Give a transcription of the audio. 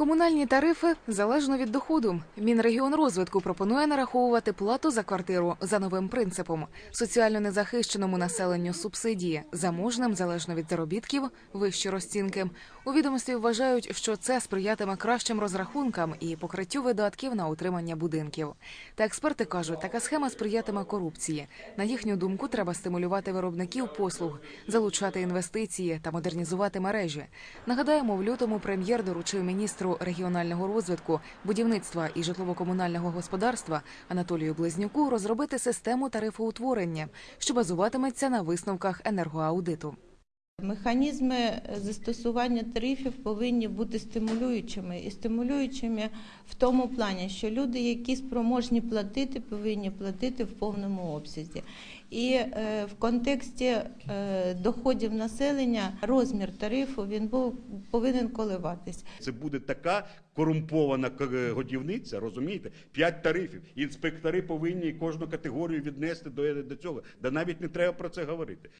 Комунальні тарифи залежно від доходу. Мінрегіонрозвитку пропонує нараховувати плату за квартиру за новим принципом: соціально незахищеному населенню субсидії, заможним залежно від заробітків, вищі розцінки. У відомстві вважають, що це сприятиме кращим розрахункам і покриттю видатків на утримання будинків. Та експерти кажуть, така схема сприятиме корупції. На їхню думку, треба стимулювати виробників послуг, залучати інвестиції та модернізувати мережі. Нагадаємо, в лютому прем'єр доручив міністру регіонального розвитку, будівництва і житлово-комунального господарства Анатолію Близнюку розробити систему тарифоутворення, що базуватиметься на висновках енергоаудиту. Механізми застосування тарифів повинні бути стимулюючими і стимулюючими в тому плані, що люди, які спроможні платити, повинні платити в повному обсязі. І е, в контексті е, доходів населення розмір тарифу він був повинен коливатись. Це буде така корумпована годівниця, розумієте? П'ять тарифів. Інспектори повинні кожну категорію віднести до цього. Да навіть не треба про це говорити.